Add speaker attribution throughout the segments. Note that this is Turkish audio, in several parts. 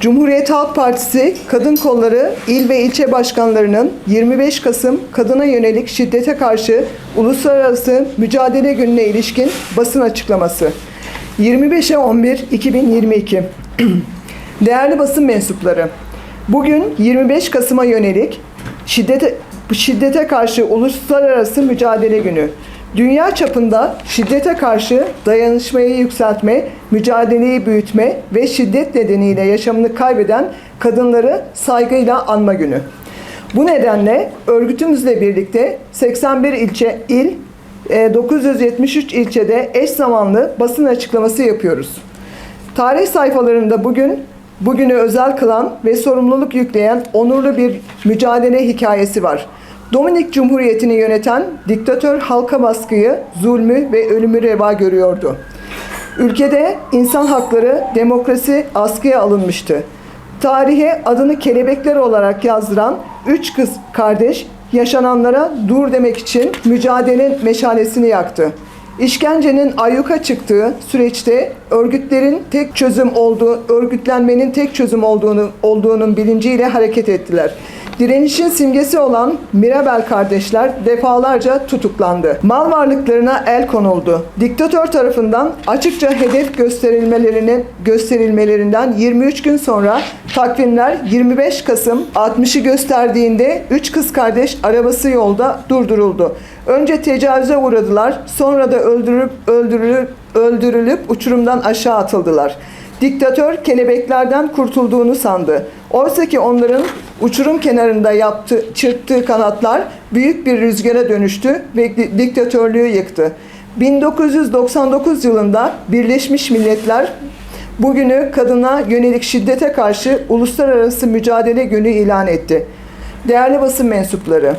Speaker 1: Cumhuriyet Halk Partisi Kadın Kolları İl ve İlçe Başkanlarının 25 Kasım kadına yönelik şiddete karşı Uluslararası Mücadele Günü'ne ilişkin basın açıklaması. 25'e 11 2022. Değerli basın mensupları, bugün 25 Kasım'a yönelik şiddete, şiddete karşı Uluslararası Mücadele Günü. Dünya çapında şiddete karşı dayanışmayı yükseltme, mücadeleyi büyütme ve şiddet nedeniyle yaşamını kaybeden kadınları saygıyla anma günü. Bu nedenle örgütümüzle birlikte 81 ilçe, il, e, 973 ilçede eş zamanlı basın açıklaması yapıyoruz. Tarih sayfalarında bugün bugünü özel kılan ve sorumluluk yükleyen onurlu bir mücadele hikayesi var. Dominik Cumhuriyeti'ni yöneten diktatör halka baskıyı, zulmü ve ölümü reva görüyordu. Ülkede insan hakları, demokrasi askıya alınmıştı. Tarihe adını kelebekler olarak yazdıran üç kız kardeş yaşananlara dur demek için mücadelenin meşalesini yaktı. İşkencenin ayyuka çıktığı süreçte örgütlerin tek çözüm olduğu, örgütlenmenin tek çözüm olduğunu olduğunun bilinciyle hareket ettiler. Direnişin simgesi olan Mirabel kardeşler defalarca tutuklandı. Mal varlıklarına el konuldu. Diktatör tarafından açıkça hedef gösterilmelerine gösterilmelerinden 23 gün sonra takvimler 25 Kasım 60'ı gösterdiğinde 3 kız kardeş arabası yolda durduruldu. Önce tecavüze uğradılar, sonra da öldürüp öldürülüp öldürülüp uçurumdan aşağı atıldılar. Diktatör kelebeklerden kurtulduğunu sandı. Oysa ki onların uçurum kenarında yaptığı, çırptığı kanatlar büyük bir rüzgara dönüştü ve di- diktatörlüğü yıktı. 1999 yılında Birleşmiş Milletler bugünü kadına yönelik şiddete karşı Uluslararası Mücadele Günü ilan etti. Değerli basın mensupları,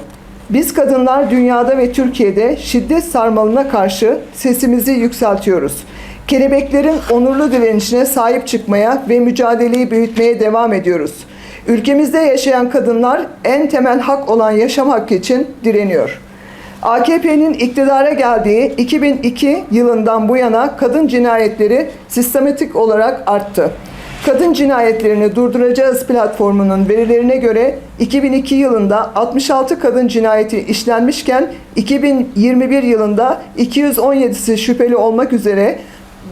Speaker 1: biz kadınlar dünyada ve Türkiye'de şiddet sarmalına karşı sesimizi yükseltiyoruz. Kelebeklerin onurlu direnişine sahip çıkmaya ve mücadeleyi büyütmeye devam ediyoruz. Ülkemizde yaşayan kadınlar en temel hak olan yaşam hakkı için direniyor. AKP'nin iktidara geldiği 2002 yılından bu yana kadın cinayetleri sistematik olarak arttı. Kadın cinayetlerini durduracağız platformunun verilerine göre 2002 yılında 66 kadın cinayeti işlenmişken 2021 yılında 217'si şüpheli olmak üzere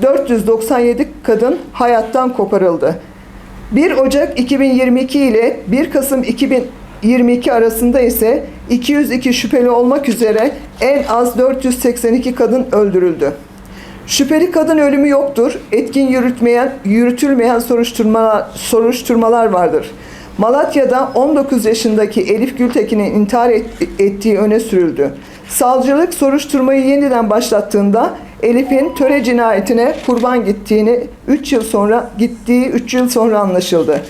Speaker 1: 497 kadın hayattan koparıldı. 1 Ocak 2022 ile 1 Kasım 2022 arasında ise 202 şüpheli olmak üzere en az 482 kadın öldürüldü. Şüpheli kadın ölümü yoktur. Etkin yürütmeyen, yürütülmeyen soruşturmalar, soruşturmalar vardır. Malatya'da 19 yaşındaki Elif Gültekin'in intihar et- ettiği öne sürüldü. Savcılık soruşturmayı yeniden başlattığında Elif'in töre cinayetine kurban gittiğini 3 yıl sonra gittiği 3 yıl sonra anlaşıldı.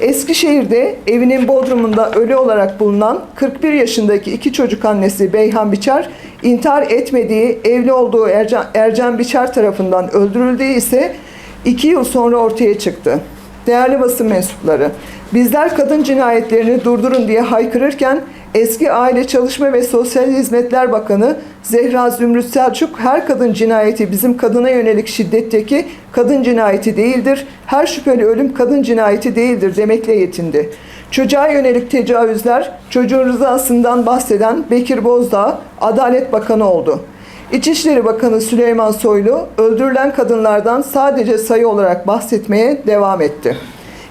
Speaker 1: Eskişehir'de evinin bodrumunda ölü olarak bulunan 41 yaşındaki iki çocuk annesi Beyhan Biçer, intihar etmediği, evli olduğu Ercan, Ercan Biçer tarafından öldürüldüğü ise 2 yıl sonra ortaya çıktı. Değerli basın mensupları, bizler kadın cinayetlerini durdurun diye haykırırken eski Aile Çalışma ve Sosyal Hizmetler Bakanı Zehra Zümrüt Selçuk her kadın cinayeti bizim kadına yönelik şiddetteki kadın cinayeti değildir. Her şüpheli ölüm kadın cinayeti değildir demekle yetindi. Çocuğa yönelik tecavüzler çocuğun rızasından bahseden Bekir Bozdağ Adalet Bakanı oldu. İçişleri Bakanı Süleyman Soylu öldürülen kadınlardan sadece sayı olarak bahsetmeye devam etti.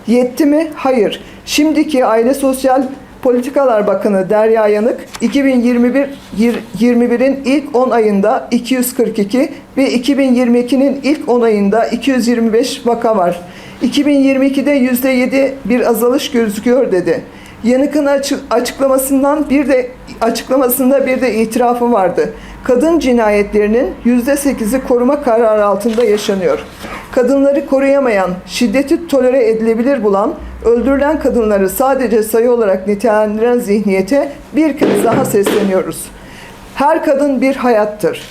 Speaker 1: Yetti mi? Hayır. Şimdiki Aile Sosyal Politikalar Bakanı Derya Yanık 2021 yir- 21'in ilk 10 ayında 242 ve 2022'nin ilk 10 ayında 225 vaka var. 2022'de %7 bir azalış gözüküyor dedi. Yanık'ın açı- açıklamasından bir de açıklamasında bir de itirafı vardı. Kadın cinayetlerinin %8'i koruma kararı altında yaşanıyor. Kadınları koruyamayan, şiddeti tolere edilebilir bulan, öldürülen kadınları sadece sayı olarak nitelendiren zihniyete bir kez daha sesleniyoruz. Her kadın bir hayattır.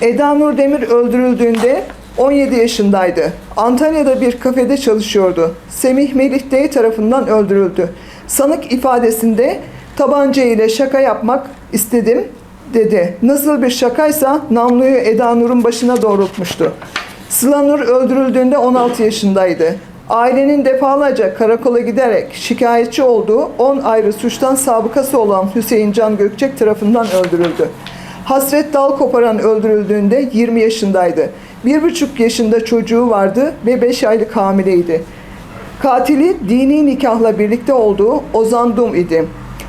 Speaker 1: Eda Nur Demir öldürüldüğünde 17 yaşındaydı. Antalya'da bir kafede çalışıyordu. Semih Melih Dey tarafından öldürüldü. Sanık ifadesinde tabanca ile şaka yapmak istedim dedi. Nasıl bir şakaysa namluyu Eda Nur'un başına doğrultmuştu. Sıla Nur öldürüldüğünde 16 yaşındaydı. Ailenin defalarca karakola giderek şikayetçi olduğu 10 ayrı suçtan sabıkası olan Hüseyin Can Gökçek tarafından öldürüldü. Hasret Dal Koparan öldürüldüğünde 20 yaşındaydı. 1,5 yaşında çocuğu vardı ve 5 aylık hamileydi. Katili dini nikahla birlikte olduğu Ozan Dum idi.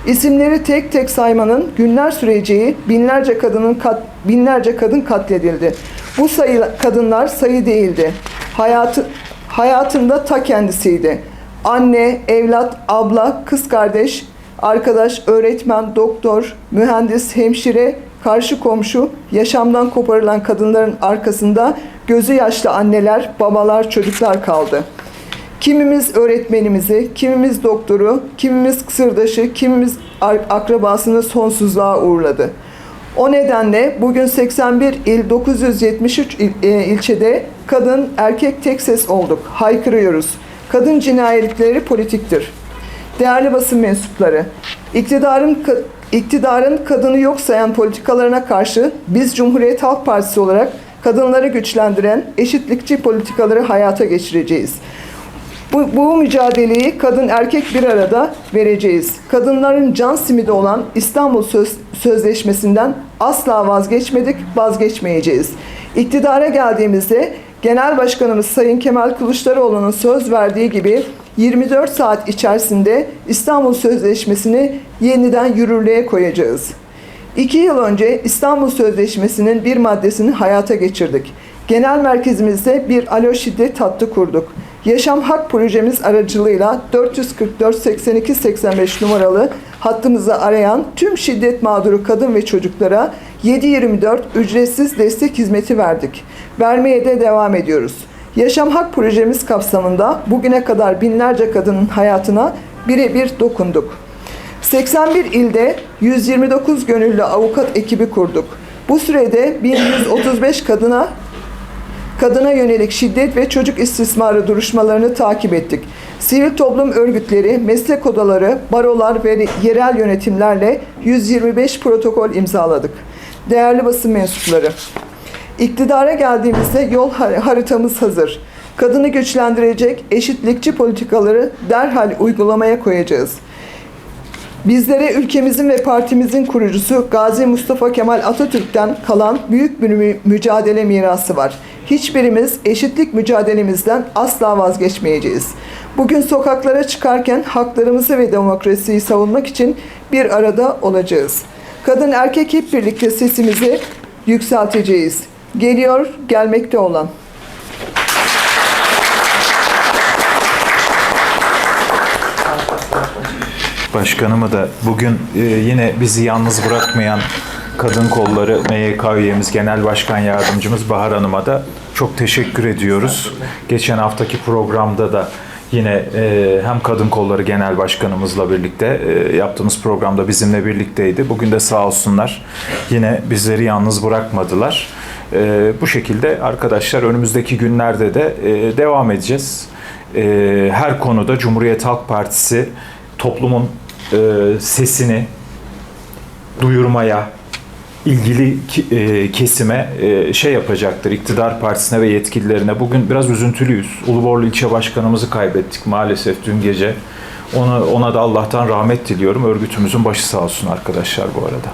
Speaker 1: İsimleri tek tek saymanın günler süreceği binlerce kadının kat, binlerce kadın katledildi. Bu sayı kadınlar sayı değildi. Hayatı hayatında ta kendisiydi. Anne, evlat, abla, kız kardeş, arkadaş, öğretmen, doktor, mühendis, hemşire, karşı komşu, yaşamdan koparılan kadınların arkasında gözü yaşlı anneler, babalar, çocuklar kaldı. Kimimiz öğretmenimizi, kimimiz doktoru, kimimiz sırdaşı, kimimiz akrabasını sonsuzluğa uğurladı. O nedenle bugün 81 il 973 il- e, ilçede kadın erkek tek ses olduk. Haykırıyoruz. Kadın cinayetleri politiktir. Değerli basın mensupları, iktidarın iktidarın kadını yok sayan politikalarına karşı biz Cumhuriyet Halk Partisi olarak kadınları güçlendiren eşitlikçi politikaları hayata geçireceğiz. Bu, bu mücadeleyi kadın erkek bir arada vereceğiz. Kadınların can simidi olan İstanbul Söz, Sözleşmesi'nden asla vazgeçmedik, vazgeçmeyeceğiz. İktidara geldiğimizde Genel Başkanımız Sayın Kemal Kılıçdaroğlu'nun söz verdiği gibi 24 saat içerisinde İstanbul Sözleşmesi'ni yeniden yürürlüğe koyacağız. İki yıl önce İstanbul Sözleşmesi'nin bir maddesini hayata geçirdik. Genel merkezimizde bir alo şiddet hattı kurduk. Yaşam Hak projemiz aracılığıyla 444 82 85 numaralı hattımızı arayan tüm şiddet mağduru kadın ve çocuklara 7/24 ücretsiz destek hizmeti verdik. Vermeye de devam ediyoruz. Yaşam Hak projemiz kapsamında bugüne kadar binlerce kadının hayatına birebir dokunduk. 81 ilde 129 gönüllü avukat ekibi kurduk. Bu sürede 1135 kadına kadına yönelik şiddet ve çocuk istismarı duruşmalarını takip ettik. Sivil toplum örgütleri, meslek odaları, barolar ve yerel yönetimlerle 125 protokol imzaladık. Değerli basın mensupları, iktidara geldiğimizde yol har- haritamız hazır. Kadını güçlendirecek eşitlikçi politikaları derhal uygulamaya koyacağız. Bizlere ülkemizin ve partimizin kurucusu Gazi Mustafa Kemal Atatürk'ten kalan büyük bir mü- mücadele mirası var. Hiçbirimiz eşitlik mücadelemizden asla vazgeçmeyeceğiz. Bugün sokaklara çıkarken haklarımızı ve demokrasiyi savunmak için bir arada olacağız. Kadın erkek hep birlikte sesimizi yükselteceğiz. Geliyor, gelmekte olan.
Speaker 2: Başkanımı da bugün e, yine bizi yalnız bırakmayan kadın kolları MYK üyemiz Genel Başkan Yardımcımız Bahar Hanım'a da çok teşekkür ediyoruz. Geçen haftaki programda da yine e, hem Kadın Kolları Genel Başkanımızla birlikte e, yaptığımız programda bizimle birlikteydi. Bugün de sağ olsunlar yine bizleri yalnız bırakmadılar. Bu şekilde arkadaşlar önümüzdeki günlerde de devam edeceğiz. Her konuda Cumhuriyet Halk Partisi toplumun e, sesini duyurmaya, ilgili e, kesime e, şey yapacaktır. İktidar partisine ve yetkililerine. Bugün biraz üzüntülüyüz. Uluborlu ilçe başkanımızı kaybettik maalesef dün gece. Ona, ona da Allah'tan rahmet diliyorum. Örgütümüzün başı sağ olsun arkadaşlar bu arada.